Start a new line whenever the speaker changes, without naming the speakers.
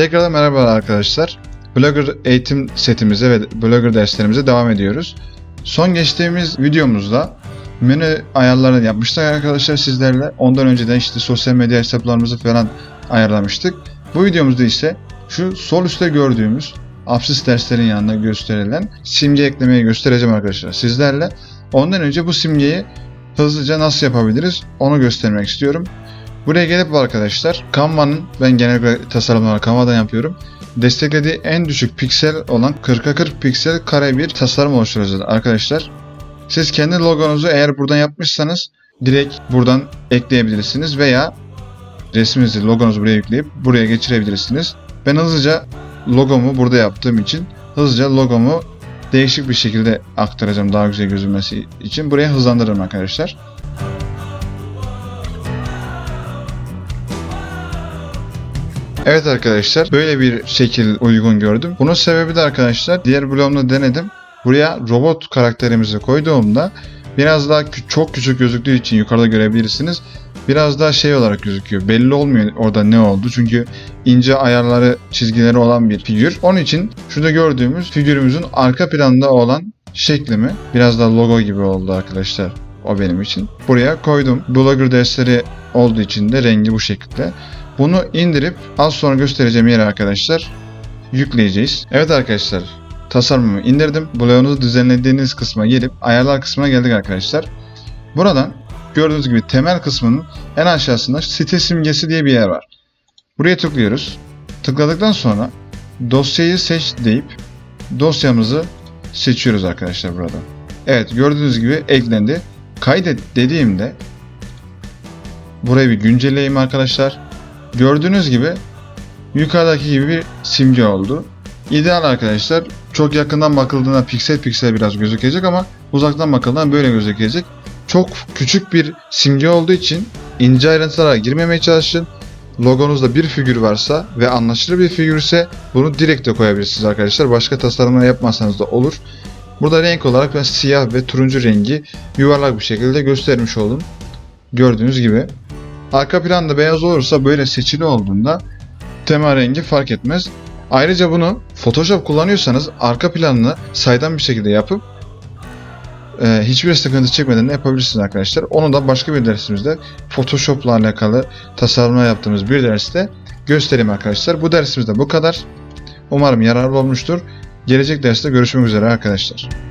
Tekrardan merhaba arkadaşlar. Blogger eğitim setimize ve Blogger derslerimize devam ediyoruz. Son geçtiğimiz videomuzda menü ayarlarını yapmıştık arkadaşlar sizlerle. Ondan önceden işte sosyal medya hesaplarımızı falan ayarlamıştık. Bu videomuzda ise şu sol üstte gördüğümüz absis derslerin yanında gösterilen simge eklemeyi göstereceğim arkadaşlar sizlerle. Ondan önce bu simgeyi hızlıca nasıl yapabiliriz onu göstermek istiyorum. Buraya gelip arkadaşlar Canva'nın ben genellikle tasarımları Canva'dan yapıyorum. Desteklediği en düşük piksel olan 40'a 40 piksel kare bir tasarım oluşturuyoruz arkadaşlar. Siz kendi logonuzu eğer buradan yapmışsanız direkt buradan ekleyebilirsiniz veya resminizi logonuzu buraya yükleyip buraya geçirebilirsiniz. Ben hızlıca logomu burada yaptığım için hızlıca logomu değişik bir şekilde aktaracağım daha güzel gözükmesi için. Buraya hızlandırırım arkadaşlar. Evet arkadaşlar böyle bir şekil uygun gördüm. Bunun sebebi de arkadaşlar diğer blogumda denedim. Buraya robot karakterimizi koyduğumda biraz daha çok küçük gözüktüğü için yukarıda görebilirsiniz. Biraz daha şey olarak gözüküyor. Belli olmuyor orada ne oldu. Çünkü ince ayarları, çizgileri olan bir figür. Onun için şurada gördüğümüz figürümüzün arka planında olan şeklimi biraz daha logo gibi oldu arkadaşlar. O benim için. Buraya koydum. Blogger dersleri olduğu için de rengi bu şekilde. Bunu indirip az sonra göstereceğim yere arkadaşlar yükleyeceğiz. Evet arkadaşlar tasarımımı indirdim. Bloğunuzu düzenlediğiniz kısma gelip ayarlar kısmına geldik arkadaşlar. Buradan gördüğünüz gibi temel kısmının en aşağısında site simgesi diye bir yer var. Buraya tıklıyoruz. Tıkladıktan sonra dosyayı seç deyip dosyamızı seçiyoruz arkadaşlar buradan. Evet gördüğünüz gibi eklendi. Kaydet dediğimde burayı bir güncelleyeyim arkadaşlar. Gördüğünüz gibi yukarıdaki gibi bir simge oldu. İdeal arkadaşlar. Çok yakından bakıldığında piksel piksel biraz gözükecek ama uzaktan bakıldığında böyle gözükecek. Çok küçük bir simge olduğu için ince ayrıntılara girmemeye çalışın. Logonuzda bir figür varsa ve anlaşılır bir figürse bunu direkt de koyabilirsiniz arkadaşlar. Başka tasarımlar yapmasanız da olur. Burada renk olarak ben siyah ve turuncu rengi yuvarlak bir şekilde göstermiş oldum. Gördüğünüz gibi. Arka planda beyaz olursa böyle seçili olduğunda tema rengi fark etmez. Ayrıca bunu Photoshop kullanıyorsanız arka planını saydam bir şekilde yapıp e, hiçbir sıkıntı çekmeden de yapabilirsiniz arkadaşlar. Onu da başka bir dersimizde Photoshop'la alakalı tasarımlar yaptığımız bir derste göstereyim arkadaşlar. Bu dersimizde bu kadar. Umarım yararlı olmuştur. Gelecek derste görüşmek üzere arkadaşlar.